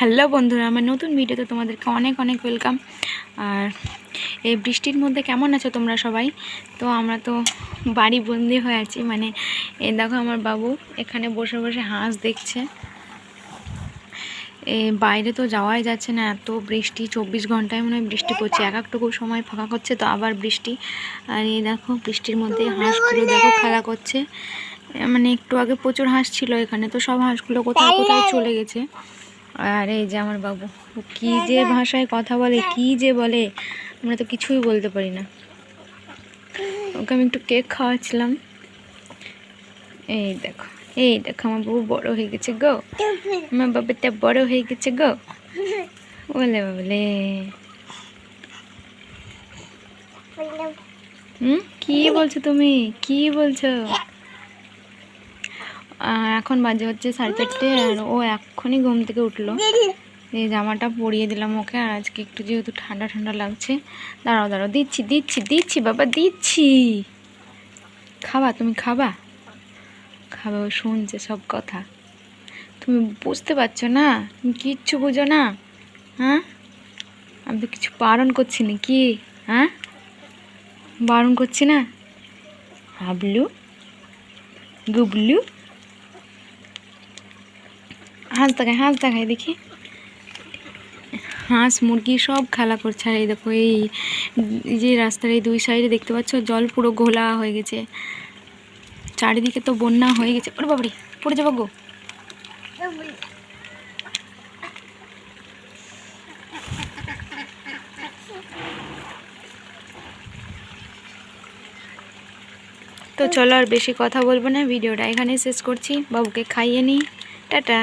Hello বন্ধুরা, আমার নতুন ভিডিওতে তোমাদেরকে অনেক অনেক ওয়েলকাম। আর এই বৃষ্টির মধ্যে কেমন আছো তোমরা সবাই? তো আমরা তো বাড়ি বন্দি হয়ে আছি মানে এই দেখো আমার বাবু এখানে বসে বসে হাঁস দেখছে। এ, বাইরে তো যাওয়াই যাচ্ছে না, এত বৃষ্টি, চব্বিশ ঘন্টায় মনে হয় বৃষ্টি পড়ছে, এক একটুকু সময় ফাঁকা করছে, তো আবার বৃষ্টি। আর এই দেখো বৃষ্টির মধ্যে হাঁসগুলো দেখো খেলা করছে। মানে একটু আগে প্রচুর হাঁস ছিল এখানে, তো সব হাঁসগুলো কোথাও কোথাও চলে গেছে। আর এই যে আমার বাবু কী যে ভাষায় কথা বলে কী যে বলে আমরা তো কিছুই বলতে পারি না। ওকে আমি একটু কেক খাওয়াচ্ছিলাম। এই দেখো এই দেখো আমার বাবু বড় হয়ে গেছে গো। আমার বাবুটা বড় হয়ে গেছে গো। বলে বলে। হুম? কি বলছো তুমি? কি বলছো? এখন বাজে হচ্ছে সাড়ে চারটে আর ও এক্ষুনি ঘুম থেকে উঠল। এই জামাটা পরিয়ে দিলাম ওকে আর আজকে একটু যেহেতু ঠান্ডা ঠান্ডা লাগছে দাঁড়াও দাঁড়াও দিচ্ছি দিচ্ছি দিচ্ছি বাবা দিচ্ছি। খাবা তুমি খাবা? খাবা ও শুনছে সব কথা। তুমি বুঝতে পারছ না? তুমি কিচ্ছু বুঝো না? হ্যাঁ? আমি তো কিছু বারণ করছি না কি হ্যাঁ? বারণ করছি না? হাবলু? গুবলু? হাঁস দেখায় হাঁস দেখায় দেখি। হাঁস, মুরগি সব খেলা করছে। আর এই দেখো, এই যে রাস্তার এই দুই সাইডে দেখতে পাচ্ছ, জল পুরো ঘোলা হয়ে গেছে। চারিদিকে তো বন্যা হয়ে গেছে। ওরে বাবারি, পড়ে যাব গো। তো চলো আর বেশি কথা বলব না, ভিডিওটা এখানে শেষ করছি। বাবুকে খাইয়ে নিই। টাটা।